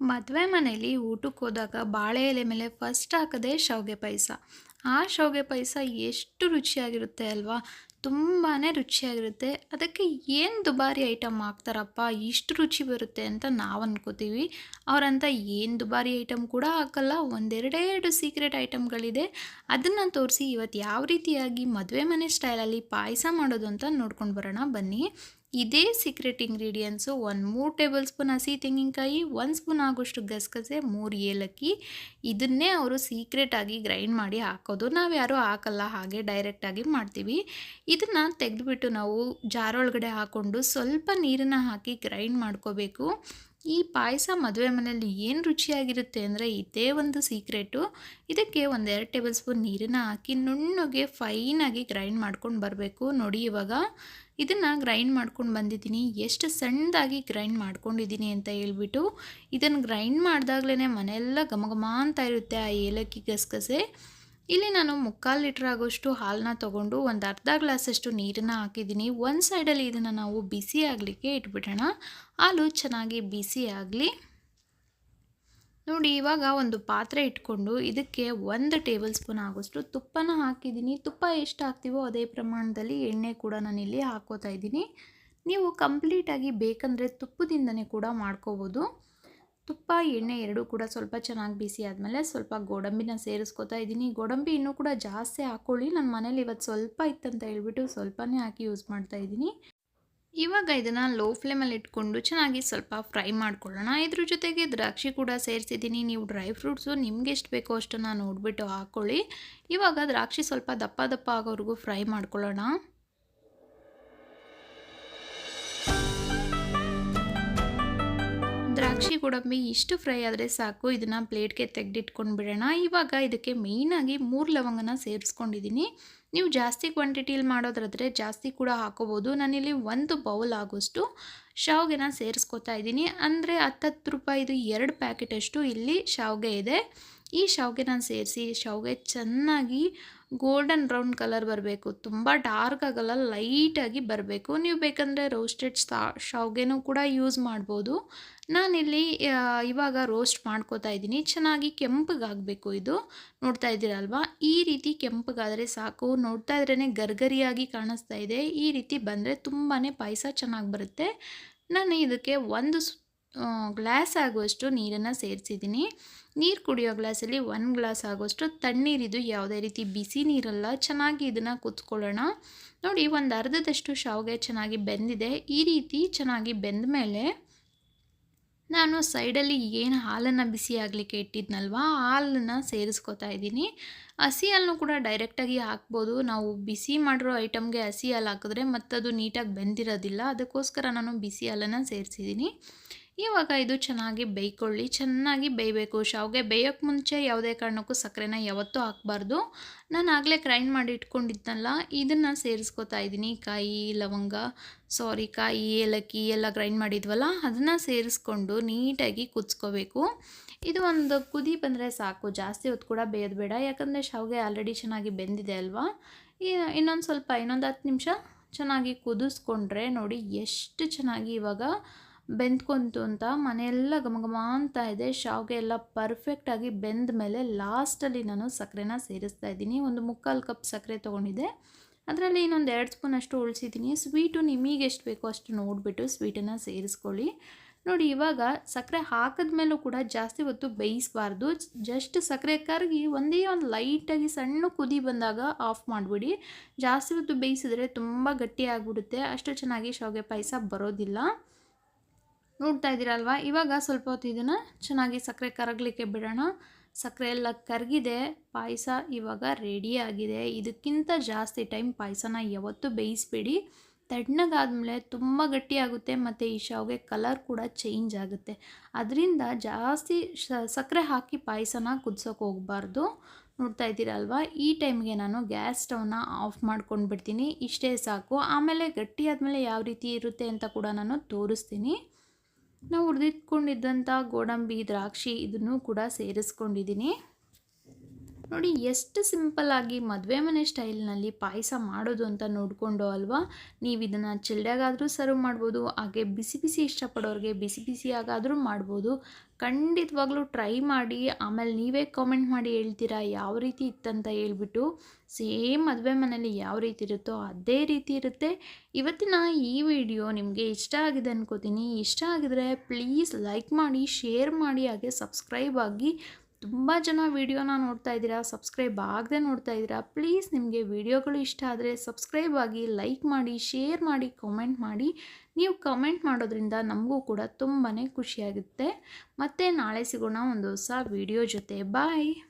ಮದುವೆ ಮನೇಲಿ ಊಟಕ್ಕೆ ಹೋದಾಗ ಬಾಳೆ ಎಲೆ ಮೇಲೆ ಫಸ್ಟ್ ಹಾಕೋದೇ ಶಾವಿಗೆ ಪಾಯಸ. ಆ ಶಾವಿಗೆ ಪಾಯಸ ಎಷ್ಟು ರುಚಿಯಾಗಿರುತ್ತೆ ಅಲ್ವಾ? ತುಂಬಾ ರುಚಿಯಾಗಿರುತ್ತೆ. ಅದಕ್ಕೆ ಏನು ದುಬಾರಿ ಐಟಮ್ ಹಾಕ್ತಾರಪ್ಪ? ಇಷ್ಟು ರುಚಿ ಬರುತ್ತೆ ಅಂತ ನಾವು ಅನ್ಕೋತೀವಿ. ಅವರಂತ ಏನು ದುಬಾರಿ ಐಟಮ್ ಕೂಡ ಹಾಕಲ್ಲ. ಒಂದೆರಡೆರಡು ಸೀಕ್ರೆಟ್ ಐಟಮ್ಗಳಿದೆ ಅದನ್ನು ತೋರಿಸಿ ಇವತ್ತು ಯಾವ ರೀತಿಯಾಗಿ ಮದುವೆ ಮನೆ ಸ್ಟೈಲಲ್ಲಿ ಪಾಯಸ ಮಾಡೋದು ಅಂತ ನೋಡ್ಕೊಂಡು ಬರೋಣ. ಬನ್ನಿ. ಇದೇ ಸೀಕ್ರೆಟ್ ಇಂಗ್ರೀಡಿಯೆಂಟ್ಸು ಒಂದು ಮೂರು ಟೇಬಲ್ ಸ್ಪೂನ್ ಹಸಿ ತೆಂಗಿನಕಾಯಿ, ಒಂದು ಸ್ಪೂನ್ ಆಗೋಷ್ಟು ಗಸಗಸೆ, ಮೂರು ಏಲಕ್ಕಿ. ಇದನ್ನೇ ಅವರು ಸೀಕ್ರೆಟಾಗಿ ಗ್ರೈಂಡ್ ಮಾಡಿ ಹಾಕೋದು. ನಾವು ಯಾರೂ ಹಾಕಲ್ಲ, ಹಾಗೆ ಡೈರೆಕ್ಟಾಗಿ ಮಾಡ್ತೀವಿ. ಇದನ್ನು ತೆಗೆದುಬಿಟ್ಟು ನಾವು ಜಾರೊಳಗಡೆ ಹಾಕ್ಕೊಂಡು ಸ್ವಲ್ಪ ನೀರನ್ನು ಹಾಕಿ ಗ್ರೈಂಡ್ ಮಾಡ್ಕೋಬೇಕು. ಈ ಪಾಯಸ ಮದುವೆ ಮನೆಯಲ್ಲಿ ಏನು ರುಚಿಯಾಗಿರುತ್ತೆ ಅಂದರೆ ಇದೇ ಒಂದು ಸೀಕ್ರೆಟು ಇದಕ್ಕೆ ಒಂದೆರಡು ಟೇಬಲ್ ಸ್ಪೂನ್ ನೀರನ್ನು ಹಾಕಿ ನುಣ್ಣಗೆ ಫೈನಾಗಿ ಗ್ರೈಂಡ್ ಮಾಡ್ಕೊಂಡು ಬರಬೇಕು. ನೋಡಿ ಇವಾಗ. ಇದನ್ನು ಗ್ರೈಂಡ್ ಮಾಡ್ಕೊಂಡು ಬಂದಿದ್ದೀನಿ. ಎಷ್ಟು ಸಣ್ಣದಾಗಿ ಗ್ರೈಂಡ್ ಮಾಡ್ಕೊಂಡಿದ್ದೀನಿ ಅಂತ ಹೇಳ್ಬಿಟ್ಟು ಇದನ್ನು ಗ್ರೈಂಡ್ ಮಾಡಿದಾಗಲೇ ಮನೆಯೆಲ್ಲ ಘಮಘಮ ಘಮ ಅಂತ ಇರುತ್ತೆ ಆ ಏಲಕ್ಕಿ ಗಸಗಸೆ. ಇಲ್ಲಿ ನಾನು ಮುಕ್ಕಾಲು ಲೀಟ್ರ್ ಆಗೋಷ್ಟು ಹಾಲನ್ನ ತೊಗೊಂಡು ಒಂದು ಅರ್ಧ ಗ್ಲಾಸಷ್ಟು ನೀರನ್ನು ಹಾಕಿದ್ದೀನಿ. ಒಂದು ಸೈಡಲ್ಲಿ ಇದನ್ನು ನಾವು ಬಿಸಿ ಆಗಲಿಕ್ಕೆ ಇಟ್ಬಿಡೋಣ. ಹಾಲು ಚೆನ್ನಾಗಿ ಬಿಸಿ ಆಗಲಿ. ನೋಡಿ, ಇವಾಗ ಒಂದು ಪಾತ್ರೆ ಇಟ್ಕೊಂಡು ಇದಕ್ಕೆ ಒಂದು ಟೇಬಲ್ ಸ್ಪೂನ್ ಆಗೋಷ್ಟು ತುಪ್ಪನ ಹಾಕಿದ್ದೀನಿ. ತುಪ್ಪ ಎಷ್ಟು ಹಾಕ್ತೀವೋ ಅದೇ ಪ್ರಮಾಣದಲ್ಲಿ ಎಣ್ಣೆ ಕೂಡ ನಾನಿಲ್ಲಿ ಹಾಕೋತಾ ಇದ್ದೀನಿ. ನೀವು ಕಂಪ್ಲೀಟಾಗಿ ಬೇಕಂದರೆ ತುಪ್ಪದಿಂದನೇ ಕೂಡ ಮಾಡ್ಕೋಬೋದು. ತುಪ್ಪ, ಎಣ್ಣೆ ಎರಡೂ ಕೂಡ ಸ್ವಲ್ಪ ಚೆನ್ನಾಗಿ ಬಿಸಿ ಆದಮೇಲೆ ಸ್ವಲ್ಪ ಗೋಡಂಬಿನ ಸೇರಿಸ್ಕೊತಾ ಇದ್ದೀನಿ. ಗೋಡಂಬಿ ಇನ್ನೂ ಕೂಡ ಜಾಸ್ತಿ ಹಾಕ್ಕೊಳ್ಳಿ ನನ್ನ ಮನೇಲಿ ಇವತ್ತು ಸ್ವಲ್ಪ ಇತ್ತಂತ ಹೇಳ್ಬಿಟ್ಟು ಸ್ವಲ್ಪನೇ ಹಾಕಿ ಯೂಸ್ ಮಾಡ್ತಾ ಇದ್ದೀನಿ. ಇವಾಗ ಇದನ್ನು ಲೋ ಫ್ಲೇಮಲ್ಲಿ ಇಟ್ಕೊಂಡು ಚೆನ್ನಾಗಿ ಸ್ವಲ್ಪ ಫ್ರೈ ಮಾಡ್ಕೊಳ್ಳೋಣ. ಇದ್ರ ಜೊತೆಗೆ ದ್ರಾಕ್ಷಿ ಕೂಡ ಸೇರಿಸಿದ್ದೀನಿ. ನೀವು ಡ್ರೈ ಫ್ರೂಟ್ಸು ನಿಮ್ಗೆ ಎಷ್ಟು ಬೇಕೋ ಅಷ್ಟನ್ನು ನೋಡಿಬಿಟ್ಟು ಹಾಕ್ಕೊಳ್ಳಿ ಇವಾಗ ದ್ರಾಕ್ಷಿ ಸ್ವಲ್ಪ ದಪ್ಪ ದಪ್ಪ ಆಗೋವರೆಗೂ ಫ್ರೈ ಮಾಡ್ಕೊಳ್ಳೋಣ. ದ್ರಾಕ್ಷಿ ಗೋಡಂಬಿ ಇಷ್ಟು ಫ್ರೈ ಆದರೆ ಸಾಕು. ಇದನ್ನು ಪ್ಲೇಟ್ಗೆ ತೆಗೆದಿಟ್ಕೊಂಡು ಬಿಡೋಣ. ಇವಾಗ ಇದಕ್ಕೆ ಮೇಯ್ನಾಗಿ ಮೂರು ಲವಂಗನ ಸೇರಿಸ್ಕೊಂಡಿದ್ದೀನಿ ನೀವು ಜಾಸ್ತಿ ಕ್ವಾಂಟಿಟಿಯಲ್ಲಿ ಮಾಡೋದ್ರಾದ್ರೆ ಜಾಸ್ತಿ ಕೂಡ ಹಾಕೋಬೋದು. ನಾನಿಲ್ಲಿ ಒಂದು ಬೌಲ್ ಆಗೋಷ್ಟು ಶಾವಿಗೆನ ಸೇರಿಸ್ಕೊತಾ ಇದ್ದೀನಿ ಅಂದರೆ ಹತ್ತತ್ತು ರೂಪಾಯಿದು ಎರಡು ಪ್ಯಾಕೆಟಷ್ಟು ಇಲ್ಲಿ ಶಾವಿಗೆ ಇದೆ. ಈ ಶಾವ್ಗೆನ ಸೇರಿಸಿ, ಶಾವಿಗೆ ಚೆನ್ನಾಗಿ ಗೋಲ್ಡನ್ ಬ್ರೌನ್ ಕಲರ್ ಬರಬೇಕು. ತುಂಬ ಡಾರ್ಕ್ ಆಗಲ್ಲ ಲೈಟಾಗಿ ಬರಬೇಕು. ನೀವು ಬೇಕಂದರೆ ರೋಸ್ಟೆಡ್ ಶಾವ್ಗೆನೂ ಕೂಡ ಯೂಸ್ ಮಾಡ್ಬೋದು. ನಾನಿಲ್ಲಿ ಇವಾಗ ರೋಸ್ಟ್ ಮಾಡ್ಕೋತಾ ಇದ್ದೀನಿ. ಚೆನ್ನಾಗಿ ಕೆಂಪಗಾಗಬೇಕು ಇದು. ನೋಡ್ತಾ ಇದ್ದೀರಲ್ವಾ? ಈ ರೀತಿ ಕೆಂಪಗಾದರೆ ಸಾಕು. ನೋಡ್ತಾ ಇದ್ರೇ ಗರ್ಗರಿಯಾಗಿ ಕಾಣಿಸ್ತಾ ಇದೆ. ಈ ರೀತಿ ಬಂದರೆ ತುಂಬಾ ಪಾಯಸ ಚೆನ್ನಾಗಿ ಬರುತ್ತೆ. ನಾನು ಇದಕ್ಕೆ ಒಂದು ಗ್ಲಾಸ್ ಆಗುವಷ್ಟು ನೀರನ್ನು ಸೇರಿಸಿದ್ದೀನಿ. ನೀರು ಕುಡಿಯೋ ಗ್ಲಾಸಲ್ಲಿ ಒಂದು ಗ್ಲಾಸ್ ಆಗುವಷ್ಟು ತಣ್ಣೀರಿದು ಯಾವುದೇ ರೀತಿ ಬಿಸಿ ನೀರಲ್ಲ, ಚೆನ್ನಾಗಿ ಇದನ್ನು ಕುತ್ಕೊಳ್ಳೋಣ. ನೋಡಿ, ಒಂದು ಅರ್ಧದಷ್ಟು ಶಾವಿಗೆ ಚೆನ್ನಾಗಿ ಬೆಂದಿದೆ. ಈ ರೀತಿ ಚೆನ್ನಾಗಿ ಬೆಂದ ಮೇಲೆ ನಾನು ಸೈಡಲ್ಲಿ ಏನು ಹಾಲನ್ನು ಬಿಸಿ ಆಗಲಿಕ್ಕೆ ಇಟ್ಟಿದ್ನಲ್ವ ಹಾಲನ್ನು ಸೇರಿಸ್ಕೊತಾ ಇದ್ದೀನಿ. ಹಸಿ ಹಾಲನ್ನು ಕೂಡ ಡೈರೆಕ್ಟಾಗಿ ಹಾಕ್ಬೋದು. ನಾವು ಬಿಸಿ ಮಾಡಿರೋ ಐಟಮ್ಗೆ ಹಸಿ ಹಾಲು ಹಾಕಿದ್ರೆ ಮತ್ತದು ನೀಟಾಗಿ ಬೆಂದಿರೋದಿಲ್ಲ. ಅದಕ್ಕೋಸ್ಕರ ನಾನು ಬಿಸಿ ಹಾಲನ್ನು ಸೇರಿಸಿದ್ದೀನಿ. ಇವಾಗ ಇದು ಚೆನ್ನಾಗಿ ಬೇಯ್ಕೊಳ್ಳಿ, ಚೆನ್ನಾಗಿ ಬೇಯಬೇಕು. ಶಾವಿಗೆ ಬೇಯೋಕ್ಕೆ ಮುಂಚೆ ಯಾವುದೇ ಕಾರಣಕ್ಕೂ ಸಕ್ಕರೆನ ಯಾವತ್ತೂ ಹಾಕ್ಬಾರ್ದು. ನಾನು ಆಗಲೇ ಗ್ರೈಂಡ್ ಮಾಡಿ ಇಟ್ಕೊಂಡಿದ್ದಲ್ಲ ಇದನ್ನು ಸೇರಿಸ್ಕೊತಾ ಇದ್ದೀನಿ ಕಾಯಿ, ಲವಂಗ ಸಾರಿ ಕಾಯಿ, ಏಲಕ್ಕಿ ಎಲ್ಲ ಗ್ರೈಂಡ್ ಮಾಡಿದ್ವಲ್ಲ, ಅದನ್ನು ಸೇರಿಸ್ಕೊಂಡು ನೀಟಾಗಿ ಕುದಿಸ್ಕೋಬೇಕು. ಇದು ಒಂದು ಕುದಿ ಬಂದರೆ ಸಾಕು, ಜಾಸ್ತಿ ಹೊತ್ತು ಕೂಡ ಬೇಯೋದು ಬೇಡ ಯಾಕಂದರೆ ಶಾವಿಗೆ ಆಲ್ರೆಡಿ ಚೆನ್ನಾಗಿ ಬೆಂದಿದೆ ಅಲ್ವಾ? ಇನ್ನೊಂದು ಸ್ವಲ್ಪ, ಇನ್ನೊಂದು ಹತ್ತು ನಿಮಿಷ ಚೆನ್ನಾಗಿ ಕುದಿಸ್ಕೊಂಡ್ರೆ ನೋಡಿ ಎಷ್ಟು ಚೆನ್ನಾಗಿ ಇವಾಗ ಬೆಂದ್ಕೊಂತು ಅಂತ ಮನೆಯೆಲ್ಲ ಘಮಘಮ ಅಂತ ಇದೆ. ಶಾವಿಗೆ ಎಲ್ಲ ಪರ್ಫೆಕ್ಟಾಗಿ ಬೆಂದ ಮೇಲೆ ಲಾಸ್ಟಲ್ಲಿ ನಾನು ಸಕ್ಕರೆನ ಸೇರಿಸ್ತಾ ಇದ್ದೀನಿ. ಒಂದು ಮುಕ್ಕಾಲು ಕಪ್ ಸಕ್ಕರೆ ತೊಗೊಂಡಿದ್ದೆ. ಅದರಲ್ಲಿ ಇನ್ನೊಂದು ಎರಡು ಸ್ಪೂನ್ ಅಷ್ಟು ಉಳಿಸಿದ್ದೀನಿ. ಸ್ವೀಟು ನಿಮಗೆ ಎಷ್ಟು ಬೇಕೋ ಅಷ್ಟು ನೋಡಿಬಿಟ್ಟು ಸ್ವೀಟನ್ನು ಸೇರಿಸ್ಕೊಳ್ಳಿ. ನೋಡಿ, ಇವಾಗ ಸಕ್ಕರೆ ಹಾಕಿದ ಮೇಲೂ ಕೂಡ ಜಾಸ್ತಿ ಹೊತ್ತು ಬೇಯಿಸಬಾರ್ದು. ಜಸ್ಟ್ ಸಕ್ಕರೆ ಕರಗಿ ಒಂದೇ ಒಂದು ಲೈಟಾಗಿ ಸಣ್ಣ ಕುದಿ ಬಂದಾಗ ಆಫ್ ಮಾಡಿಬಿಡಿ. ಜಾಸ್ತಿ ಹೊತ್ತು ಬೇಯಿಸಿದ್ರೆ ತುಂಬ ಗಟ್ಟಿಯಾಗಿಬಿಡುತ್ತೆ ಅಷ್ಟು ಚೆನ್ನಾಗಿ ಶಾವಿಗೆ ಪಾಯಸ ಬರೋದಿಲ್ಲ. ನೋಡ್ತಾ ಇದ್ದೀರಲ್ವ? ಇವಾಗ ಸ್ವಲ್ಪ ಹೊತ್ತು ಇದನ್ನು ಚೆನ್ನಾಗಿ ಸಕ್ಕರೆ ಕರಗಲಿಕ್ಕೆ ಬಿಡೋಣ. ಸಕ್ಕರೆ ಎಲ್ಲ ಕರಗಿದೆ. ಪಾಯಸ ಇವಾಗ ರೆಡಿ ಆಗಿದೆ. ಇದಕ್ಕಿಂತ ಜಾಸ್ತಿ ಟೈಮ್ ಪಾಯಸನ ಯಾವತ್ತೂ ಬೇಯಿಸ್ಬೇಡಿ. ತಣ್ಣಗಾದ್ಮೇಲೆ ತುಂಬ ಗಟ್ಟಿಯಾಗುತ್ತೆ ಮತ್ತು ಈ ಶಾವಿಗೆ ಕಲರ್ ಕೂಡ ಚೇಂಜ್ ಆಗುತ್ತೆ. ಅದರಿಂದ ಜಾಸ್ತಿ ಸಕ್ಕರೆ ಹಾಕಿ ಪಾಯಸನ ಕುದಿಸೋಕೆ ಹೋಗಬಾರ್ದು. ನೋಡ್ತಾ ಇದ್ದೀರಲ್ವ? ಈ ಟೈಮ್ಗೆ ನಾನು ಗ್ಯಾಸ್ ಸ್ಟವ್ನ ಆಫ್ ಮಾಡ್ಕೊಂಡು ಬಿಡ್ತೀನಿ. ಇಷ್ಟೇ ಸಾಕು. ಆಮೇಲೆ ಗಟ್ಟಿ ಆದಮೇಲೆ ಯಾವ ರೀತಿ ಇರುತ್ತೆ ಅಂತ ಕೂಡ ನಾನು ತೋರಿಸ್ತೀನಿ. ನಾವು ಹುರಿದಿಟ್ಕೊಂಡಿದ್ದಂಥ ಗೋಡಂಬಿ ದ್ರಾಕ್ಷಿ ಇದನ್ನು ಕೂಡ ಸೇರಿಸ್ಕೊಂಡಿದ್ದೀನಿ. ನೋಡಿ, ಎಷ್ಟು ಸಿಂಪಲ್ಲಾಗಿ ಮದುವೆ ಮನೆ ಸ್ಟೈಲ್ನಲ್ಲಿ ಪಾಯಸ ಮಾಡೋದು ಅಂತ ನೋಡಿಕೊಂಡು ಅಲ್ವಾ? ನೀವು ಇದನ್ನು ಚಿಲ್ಡ್ಯಾಗಾದರೂ ಸರ್ವ್ ಮಾಡ್ಬೋದು, ಹಾಗೆ ಬಿಸಿ ಬಿಸಿ ಇಷ್ಟಪಡೋರಿಗೆ ಬಿಸಿ ಬಿಸಿಯಾಗಾದರೂ ಮಾಡ್ಬೋದು. ಖಂಡಿತವಾಗ್ಲೂ ಟ್ರೈ ಮಾಡಿ, ಆಮೇಲೆ ನೀವೇ ಕಾಮೆಂಟ್ ಮಾಡಿ ಹೇಳ್ತೀರಾ, ಯಾವ ರೀತಿ ಇತ್ತಂತ ಹೇಳ್ಬಿಟ್ಟು. ಸೇಮ್ ಮದುವೆ ಮನೇಲಿ ಯಾವ ರೀತಿ ಇರುತ್ತೋ ಅದೇ ರೀತಿ ಇರುತ್ತೆ. ಇವತ್ತಿನ ಈ ವಿಡಿಯೋ ನಿಮಗೆ ಇಷ್ಟ ಆಗಿದೆ ಅನ್ಕೋತೀನಿ. ಇಷ್ಟ ಆಗಿದ್ರೆ ಪ್ಲೀಸ್ ಲೈಕ್ ಮಾಡಿ, ಶೇರ್ ಮಾಡಿ, ಹಾಗೆ ಸಬ್ಸ್ಕ್ರೈಬ್ ಆಗಿ ತುಂಬ ಜನ ವೀಡಿಯೋನ ನೋಡ್ತಾ ಇದ್ದೀರಾ ಸಬ್ಸ್ಕ್ರೈಬ್ ಆಗದೆ ನೋಡ್ತಾ ಇದ್ದೀರಾ ಪ್ಲೀಸ್ ನಿಮಗೆ ವೀಡಿಯೋಗಳು ಇಷ್ಟ ಆದರೆ ಸಬ್ಸ್ಕ್ರೈಬ್ ಆಗಿ ಲೈಕ್ ಮಾಡಿ ಶೇರ್ ಮಾಡಿ ಕಮೆಂಟ್ ಮಾಡಿ. ನೀವು ಕಮೆಂಟ್ ಮಾಡೋದ್ರಿಂದ ನಮಗೂ ಕೂಡ ತುಂಬಾ ಖುಷಿಯಾಗುತ್ತೆ. ಮತ್ತು ನಾಳೆ ಸಿಗೋಣ ಒಂದು ಹೊಸ ವೀಡಿಯೋ ಜೊತೆ. ಬಾಯ್